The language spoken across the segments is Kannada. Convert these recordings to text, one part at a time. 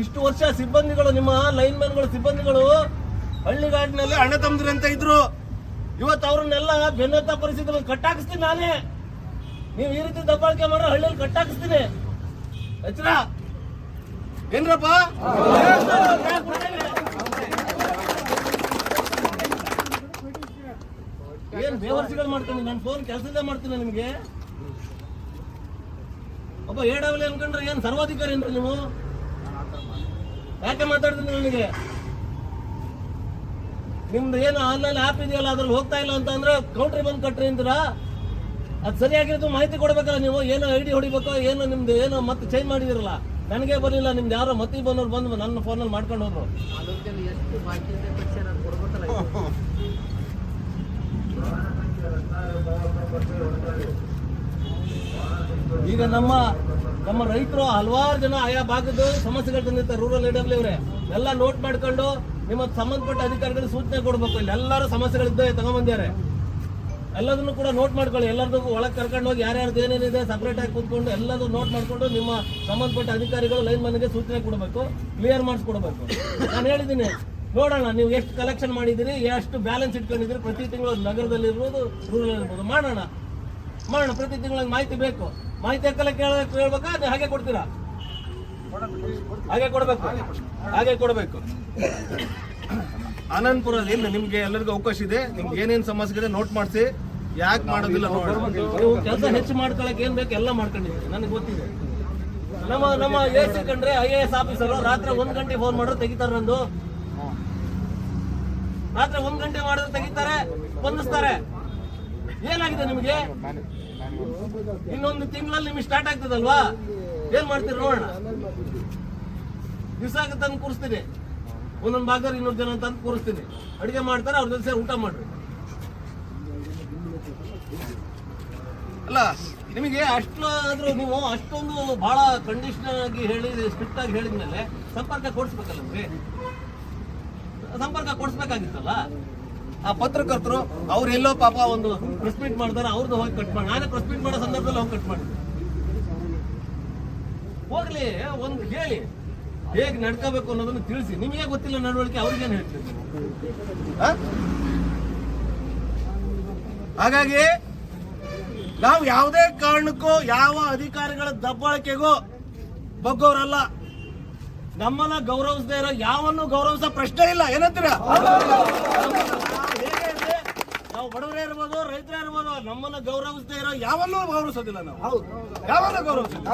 ಇಷ್ಟು ವರ್ಷ ಸಿಬ್ಬಂದಿಗಳು, ನಿಮ್ಮ ಲೈನ್ ಮ್ಯಾನ್ಗಳು ಸಿಬ್ಬಂದಿಗಳು ಹಳ್ಳಿಗಾಡಿನಲ್ಲಿ ಅಣ್ಣ ತಮ್ಮದ್ರಿ ಅಂತ ಇದ್ರು. ಇವತ್ತು ಅವ್ರನ್ನೆಲ್ಲ ಬೆನ್ನತ್ತ ಪರಿಸ್ಥಿತಿ ಕಟ್ಟಾಕಿಸ್ತೀನಿ ನಾನೇ. ನೀವು ಈ ರೀತಿ ದಬ್ಬಾಳಿಕೆ ಮಾಡ್ರೆ ಹಳ್ಳಿಯಲ್ಲಿ ಕಟ್ಟಾಕಿಸ್ತೀನಿ. ಎಚ್ಚರ ಏನ್ರಪ್ಪ? ಏನ್ ಬೇವರ್ಸಿಗಳು ಮಾಡ್ಕೊಂಡು? ನಾನು ಫೋನ್ ಕೆಲಸದೇ ಮಾಡ್ತೀನಿ ನಿಮಗೆ. ಒಬ್ಬ ಏಡವಲಿ ಅನ್ಕೊಂಡ್ರೆ ಏನ್ ಸರ್ವಾಧಿಕಾರಿ ಏನ್ರಿ ನೀವು? ಯಾಕೆ ಮಾತಾಡ್ತೀನಿ ನನಗೆ ನಿಮ್ದು ಏನು ಆನ್ಲೈನ್ ಆ್ಯಪ್ ಇದೆಯಲ್ಲ ಅದ್ರಲ್ಲಿ ಹೋಗ್ತಾ ಇಲ್ಲ ಅಂತ ಅಂದ್ರೆ ಕೌಂಟ್ರಿ ಬಂದ್ ಕಟ್ರಿ ಅಂತೀರಾ? ಅದು ಸರಿಯಾಗಿರೋದು ಮಾಹಿತಿ ಕೊಡ್ಬೇಕಲ್ಲ ನೀವು ಏನು ಐ ಡಿ ಹೊಡಿಬೇಕು ಏನೋ ನಿಮ್ದು ಏನೋ ಮತ್ತೆ ಚೇಂಜ್ ಮಾಡಿದಿರಲ್ಲ ನನಗೆ ಬರಲಿಲ್ಲ ನಿಮ್ದು ಯಾರೋ ಮತ್ತಿ ಬಂದವ್ರು ಬಂದು ನನ್ನ ಫೋನಲ್ಲಿ ಮಾಡ್ಕೊಂಡು ಹೋದ್ರು. ಈಗ ನಮ್ಮ ನಮ್ಮ ರೈತರು ಹಲವಾರು ಜನ ಆಯಾ ಭಾಗದ ಸಮಸ್ಯೆಗಳು ತಂದಿರ್ತಾರೆ ರೂರಲ್ ಎಡಬ್ಲ್ಯೂ ಅವರೇ. ಎಲ್ಲ ನೋಟ್ ಮಾಡ್ಕೊಂಡು ನಿಮ್ಮ ಸಂಬಂಧಪಟ್ಟ ಅಧಿಕಾರಿಗಳಿಗೆ ಸೂಚನೆ ಕೊಡ್ಬೇಕು. ಇಲ್ಲಿ ಎಲ್ಲರೂ ಸಮಸ್ಯೆಗಳಿದ್ದೇ ತಗೊಂಬಂದಿದ್ದಾರೆ. ಎಲ್ಲದನ್ನು ಕೂಡ ನೋಟ್ ಮಾಡ್ಕೊಳ್ಳಿ. ಎಲ್ಲರದ್ದು ಒಳಗೆ ಕರ್ಕೊಂಡು ಹೋಗಿ ಯಾರ್ಯಾರ್ದು ಏನೇನಿದೆ ಸಪ್ರೇಟ್ ಆಗಿ ಕೂತ್ಕೊಂಡು ಎಲ್ಲದೂ ನೋಟ್ ಮಾಡಿಕೊಂಡು ನಿಮ್ಮ ಸಂಬಂಧಪಟ್ಟ ಅಧಿಕಾರಿಗಳು ಲೈನ್ ಮನೆಗೆ ಸೂಚನೆ ಕೊಡಬೇಕು ಕ್ಲಿಯರ್ ಮಾಡಿಸ್ಕೊಡ್ಬೇಕು. ನಾನು ಹೇಳಿದ್ದೀನಿ, ನೋಡೋಣ ನೀವು ಎಷ್ಟು ಕಲೆಕ್ಷನ್ ಮಾಡಿದ್ದೀರಿ, ಎಷ್ಟು ಬ್ಯಾಲೆನ್ಸ್ ಇಟ್ಕೊಂಡಿದ್ದೀರಿ. ಪ್ರತಿ ತಿಂಗಳು ನಗರದಲ್ಲಿ ಇರ್ಬೋದು ರೂರಲ್ ಇರ್ಬೋದು. ಮಾಡೋಣ. ಮಾಡೋಣ. ಪ್ರತಿ ತಿಂಗಳ ಮಾಹಿತಿ ಬೇಕು. ಮಾಹಿತಿ ಹಕ್ಕಲ್ಲ ಕೇಳಬೇಕು ಅದು ಹಾಗೆ ಕೊಡ್ತೀರಾ? ಹಾಗೆ ಕೊಡಬೇಕು. ಹಾಗೆ ಕೊಡಬೇಕು. ಆನಂದ್ಪುರಲ್ಲಿ ಇಲ್ಲ ನಿಮ್ಗೆ ಎಲ್ಲರಿಗೂ ಅವಕಾಶ ಇದೆ. ನಿಮ್ಗೆ ಏನೇನು ಸಮಸ್ಯೆ ಇದೆ ನೋಟ್ ಮಾಡಿಸಿ. ಯಾಕೆ ಮಾಡೋದಿಲ್ಲ. ನೀವು ಕೆಲಸ ಹೆಚ್ಚು ಮಾಡ್ಕೊಳಕ್ ಏನ್ ಬೇಕು ಎಲ್ಲ ಮಾಡ್ಕೊಂಡಿದ್ದೀನಿ ನನಗೆ ಗೊತ್ತಿದೆ. ನಮ್ಮ ನಮ್ಮ ಎ ಸಿ ಕಂಡ್ರೆ ಐ ಎ ಎಸ್ ಆಫೀಸರು ರಾತ್ರಿ ಒಂದ್ ಗಂಟೆ ಫೋನ್ ಮಾಡಿದ್ರೆ ತೆಗಿತಾರೆ ನಂದು. ರಾತ್ರಿ ಒಂದ್ ಗಂಟೆ ಮಾಡಿದ್ರೆ ತೆಗಿತಾರೆ ಬಂಧಿಸ್ತಾರೆ. ಏನಾಗಿದೆ ನಿಮಗೆ? ಇನ್ನೊಂದು ತಿಂಗಳಲ್ಲಿ ನಿಮಗೆ ಸ್ಟಾರ್ಟ್ ಆಗ್ತದಲ್ವಾ? ಏನ್ ಮಾಡ್ತೀರಿ ನೋಡೋಣ. ದಿವಸ ತಂದು ಕೂರಿಸ್ತೀನಿ. ಒಂದೊಂದು ಭಾಗದಲ್ಲಿ ಇನ್ನೊಂದು ಜನ ತಂದು ಕೂರಿಸ್ತೀನಿ. ಅಡುಗೆ ಮಾಡ್ತಾರೆ, ಅವ್ರ ಜೊತೆ ಊಟ ಮಾಡ್ರಿ ಅಲ್ಲ, ನಿಮಗೆ ಅಷ್ಟು ಆದ್ರೂ ನೀವು ಅಷ್ಟೊಂದು ಬಹಳ ಕಂಡೀಷನ್ ಆಗಿ ಹೇಳಿ ಸ್ಟ್ರಿಕ್ಟ್ ಆಗಿ ಹೇಳಿದ್ಮೇಲೆ ಸಂಪರ್ಕ ಕೊಡಿಸ್ಬೇಕಲ್ಲ ಸಂಪರ್ಕ ಕೊಡಿಸ್ಬೇಕಾಗಿತ್ತಲ್ಲ? ಆ ಪತ್ರಕರ್ತರು ಅವ್ರು ಎಲ್ಲೋ ಪಾಪ ಒಂದು ಪ್ರೆಸ್ ಮೀಟ್ ಮಾಡ್ತಾರೆ ಅವ್ರದ್ದು ಹೋಗಿ ಕಟ್ ಮಾಡಿ. ನಾನೇ ಪ್ರೆಸ್ ಮೀಟ್ ಮಾಡೋ ಸಂದರ್ಭದಲ್ಲಿ ಹೋಗಿ ಕಟ್ ಮಾಡಿದ್ದೆ ಹೋಗ್ಲಿ, ಒಂದು ಹೇಳಿ. ಹೇಗೆ ನಡ್ಕೋಬೇಕು ಅನ್ನೋದನ್ನ ತಿಳಿಸಿ. ನಿಮಗೆ ಗೊತ್ತಿಲ್ಲ ನಡವಳಿಕೆ ಅವ್ರಿಗೇನು ಹೇಳ್ತೀವಿ? ಹಾಗಾಗಿ, ನಾವು ಯಾವುದೇ ಕಾರಣಕ್ಕೂ, ಯಾವ ಅಧಿಕಾರಿಗಳ ದಬ್ಬಾಳಿಕೆಗೂ ಬಗ್ಗೋರಲ್ಲ. ನಮ್ಮನ್ನ ಗೌರವಿಸದೇ ಇರೋ ಯಾವನ್ನು ಗೌರವಿಸೋ ಪ್ರಶ್ನೆ ಇಲ್ಲ. ಏನಂತೀರ? ನಾವು ಬಡವರೇ ಇರ್ಬೋದು ರೈತರೇ ಇರ್ಬೋದು ನಮ್ಮನ್ನ ಗೌರವಿಸದೇ ಇರೋ ಯಾವನ್ನೂ ಗೌರವಿಸೋದಿಲ್ಲ ನಾವು. ಯಾವನ್ನೂ ಗೌರವಿಸೋದಿಲ್ಲ.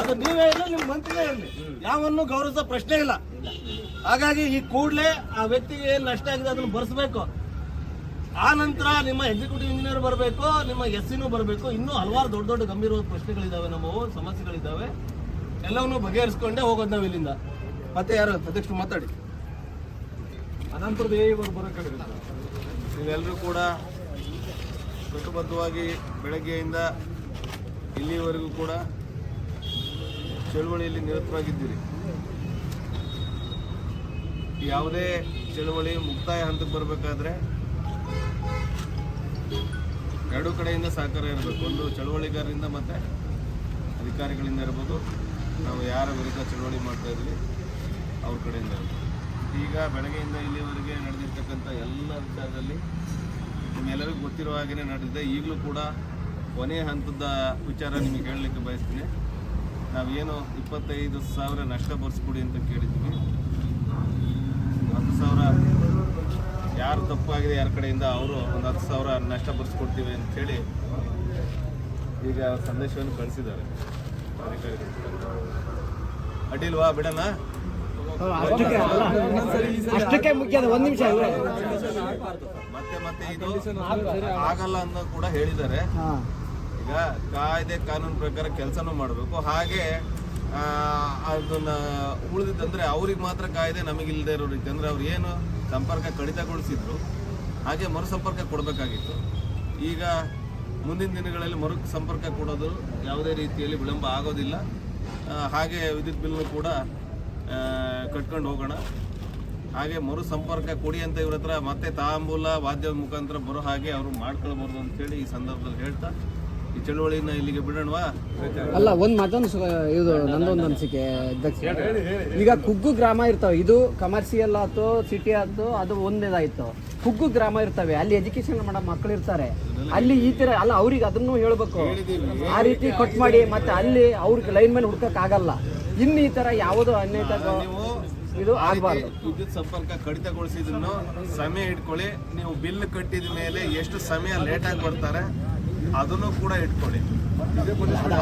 ಅದು ನೀವೇ ಇರಲಿ ನಿಮ್ಮ ಮಂತ್ರಿನೇ ಇರಲಿ. ಯಾವನ್ನು ಗೌರವಿಸೋ ಪ್ರಶ್ನೆ ಇಲ್ಲ. ಹಾಗಾಗಿ ಈ ಕೂಡಲೇ ಆ ವ್ಯಕ್ತಿಗೆ ಏನು ನಷ್ಟ ಆಗಿದೆ ಅದನ್ನು ಬರ್ಸ್ಬೇಕು. ಆ ನಂತರ ನಿಮ್ಮ ಎಕ್ಸಿಕ್ಯೂಟಿವ್ ಇಂಜಿನಿಯರ್ ಬರಬೇಕು ನಿಮ್ಮ ಎಸ್ ಸಿನೂ ಬರಬೇಕು. ಇನ್ನೂ ಹಲವಾರು ದೊಡ್ಡ ದೊಡ್ಡ ಗಂಭೀರವಾದ ಪ್ರಶ್ನೆಗಳಿದ್ದಾವೆ ನಮ್ಮವು ಸಮಸ್ಯೆಗಳಿದ್ದಾವೆ ಎಲ್ಲವನ್ನೂ ಬಗೆಹರಿಸ್ಕೊಂಡೇ ಹೋಗೋದು ನಾವು ಇಲ್ಲಿಂದ. ಮತ್ತೆ ಯಾರು ಅಧ್ಯಕ್ಷರು ಮಾತಾಡಿ. ಅನಂತರದೇ ಇವರು ಬರೋಕ್ಕಾಗಲ್ಲ ನೀವೆಲ್ಲರೂ ಕೂಡ ಕಟ್ಟುಬದ್ಧವಾಗಿ ಬೆಳಗ್ಗೆಯಿಂದ ಇಲ್ಲಿವರೆಗೂ ಕೂಡ ಚಳುವಳಿಯಲ್ಲಿ ನಿರತರಾಗಿದ್ದೀರಿ. ಯಾವುದೇ ಚಳುವಳಿ ಮುಕ್ತಾಯ ಹಂತಕ್ಕೆ ಬರಬೇಕಾದ್ರೆ ಎರಡು ಕಡೆಯಿಂದ ಸಹಕಾರ ಇರಬೇಕು. ಒಂದು ಚಳುವಳಿಗಾರರಿಂದ ಮತ್ತು ಅಧಿಕಾರಿಗಳಿಂದ ಇರ್ಬೋದು ನಾವು ಯಾರ ವಿರುದ್ಧ ಚಳುವಳಿ ಮಾಡ್ತಾ ಇದ್ವಿ ಅವ್ರ ಕಡೆಯಿಂದ ಇರ್ಬೋದು ಈಗ ಬೆಳಗ್ಗೆಯಿಂದ ಇಲ್ಲಿವರೆಗೆ ನಡೆದಿರ್ತಕ್ಕಂಥ ಎಲ್ಲ ವಿಚಾರದಲ್ಲಿ ನಿಮ್ಮೆಲ್ಲರಿಗೂ ಗೊತ್ತಿರೋ ಹಾಗೆಯೇ ನಡೆದಿದೆ. ಈಗಲೂ ಕೂಡ ಕೊನೆಯ ಹಂತದ ವಿಚಾರ ನಿಮಗೆ ಹೇಳಲಿಕ್ಕೆ ಬಯಸ್ತೀನಿ. ನಾವೇನು ಇಪ್ಪತ್ತೈದು ಸಾವಿರ ನಷ್ಟ ಬರೆಸ್ಕೊಡಿ ಅಂತ ಕೇಳಿದ್ದೀವಿ. ಹತ್ತು ಸಾವಿರ ಯಾರು ತಪ್ಪಾಗಿದೆ, ಯಾರ ಕಡೆಯಿಂದ ಅವರು ಒಂದು ಹತ್ತು ಸಾವಿರ ನಷ್ಟ ಬರೆಸ್ಕೊಡ್ತೀವಿ ಅಂಥೇಳಿ ಈಗ ಸಂದೇಶವನ್ನು ಕಳಿಸಿದ್ದಾರೆ. ಅಡ್ಡಿಲ್ವಾ? ಬಿಡೋಣ ಅಷ್ಟಕ್ಕೆ ಮುಖ್ಯ ಒಂದ್ ನಿಮಿಷ ಮತ್ತೆ ಮತ್ತೆ ಇದು ಆಗಲ್ಲ ಅಂತ ಕೂಡ ಹೇಳಿದ್ದಾರೆ. ಈಗ ಕಾಯ್ದೆ ಕಾನೂನು ಪ್ರಕಾರ ಕೆಲಸನೂ ಮಾಡಬೇಕು. ಹಾಗೆ ಅದನ್ನ ಉಳಿದಿದ್ದಂದ್ರೆ ಅವ್ರಿಗೆ ಮಾತ್ರ ಕಾಯ್ದೆ ನಮಗಿಲ್ಲದೆ ಇರೋ ರೀತಿ. ಅಂದ್ರೆ ಅವ್ರು ಏನು ಸಂಪರ್ಕ ಕಡಿತಗೊಳಿಸಿದ್ರು ಹಾಗೆ ಮರು ಸಂಪರ್ಕ ಕೊಡಬೇಕಾಗಿತ್ತು. ಈಗ ಮುಂದಿನ ದಿನಗಳಲ್ಲಿ ಮರು ಸಂಪರ್ಕ ಕೊಡೋದು ಯಾವುದೇ ರೀತಿಯಲ್ಲಿ ವಿಳಂಬ ಆಗೋದಿಲ್ಲ. ಹಾಗೆ ವಿದ್ಯುತ್ ಬಿಲ್ ಕೂಡ ಕಟ್ಕೊಂಡು ಹೋಗೋಣ. ಹಾಗೆ ಮರು ಸಂಪರ್ಕ ಕೊಡಿ ಅಂತ ಇವ್ರ ಹತ್ರ ಮತ್ತೆ ತಾಂಬೂಲ ವಾದ್ಯದ ಮುಖಾಂತರ ಬರೋ ಹಾಗೆ ಅವರು ಮಾಡ್ಕೊಳ್ಬಾರ್ದು ಅಂತೇಳಿ ಈ ಸಂದರ್ಭದಲ್ಲಿ ಹೇಳ್ತಾ ಈ ಚಳುವಳಿನ ಇಲ್ಲಿಗೆ ಬಿಡೋಣವಾ? ಅಲ್ಲ ಒಂದ್ ಮತ್ತೊಂದು ಸು- ಇದು ನಂದೊಂದು ಅನಿಸಿಕೆ ಅಧ್ಯಕ್ಷ ಈಗ ಕುಗ್ಗು ಗ್ರಾಮ ಇರ್ತಾವೆ. ಇದು ಕಮರ್ಷಿಯಲ್ ಆಯ್ತು ಸಿಟಿ ಆಯ್ತು ಅದು ಒಂದೇದಾಯ್ತು. ಕುಗ್ಗು ಗ್ರಾಮ ಇರ್ತವೆ. ಅಲ್ಲಿ ಎಜುಕೇಶನ್ ಮಾಡೋ ಮಕ್ಕಳು ಇರ್ತಾರೆ. ಅಲ್ಲಿ ಈ ತರ ಅಲ್ಲ ಅವ್ರಿಗೆ ಅದನ್ನು ಹೇಳ್ಬೇಕು. ಆ ರೀತಿ ಕಟ್ ಮಾಡಿ ಮತ್ತೆ ಅಲ್ಲಿ ಅವ್ರಿಗೆ ಲೈನ್ ಮೇಲೆ ಹುಡ್ಕಕ್ ಆಗಲ್ಲ. ಇನ್ನು ಈ ತರ ಯಾವುದು ಅನ್ಯತ ಇದು ಆಗ್ಬಾರ್ದು. ವಿದ್ಯುತ್ ಸಂಪರ್ಕ ಕಡಿತಗೊಳಿಸಿದನ್ನು ಸಮಯ ಇಟ್ಕೊಳ್ಳಿ. ನೀವು ಬಿಲ್ ಕಟ್ಟಿದ ಮೇಲೆ ಎಷ್ಟು ಸಮಯ ಲೇಟ್ ಆಗಿ ಬರ್ತಾರೆ ಅದನ್ನು ಕೂಡ ಇಟ್ಕೊಳ್ಳಿ.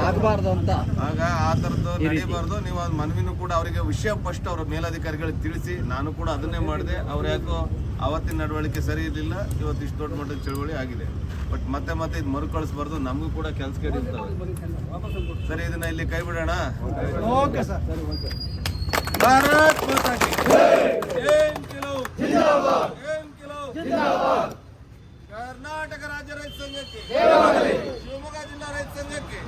ಆಗ್ಬಾರ್ದು ಅಂತ. ಆಗ ಆ ಥರದ್ದು ನಡೀಬಾರ್ದು. ನೀವು ಅದು ಮನವಿನೂ ಕೂಡ ಅವರಿಗೆ ವಿಷಯ ಫಸ್ಟ್ ಅವರ ಮೇಲಾಧಿಕಾರಿಗಳಿಗೆ ತಿಳಿಸಿ. ನಾನು ಕೂಡ ಅದನ್ನೇ ಮಾಡಿದೆ. ಅವ್ರು ಯಾಕೋ ಅವತ್ತಿನ ನಡವಳಿಕೆ ಸರಿ ಇರಲಿಲ್ಲ. ಇವತ್ತು ಇಷ್ಟು ದೊಡ್ಡ ಮಟ್ಟದ ಚಳುವಳಿ ಆಗಿದೆ. ಬಟ್ ಮತ್ತೆ ಮತ್ತೆ ಇದು ಮರುಕಳಿಸ್ಬಾರ್ದು ನಮಗೂ ಕೂಡ ಕೆಲಸ ಇರ್ತವೆ ಸರಿ ಇದನ್ನ ಇಲ್ಲಿ ಕೈ ಬಿಡೋಣ? Okay sir. ಭಾರತ್ ಮಾತಾ ಕರ್ನಾಟಕ ರಾಜ್ಯ ರೈತ ಸಂಘಕ್ಕೆ ಶಿವಮೊಗ್ಗ ಜಿಲ್ಲಾ ರೈತ ಸಂಘಕ್ಕೆ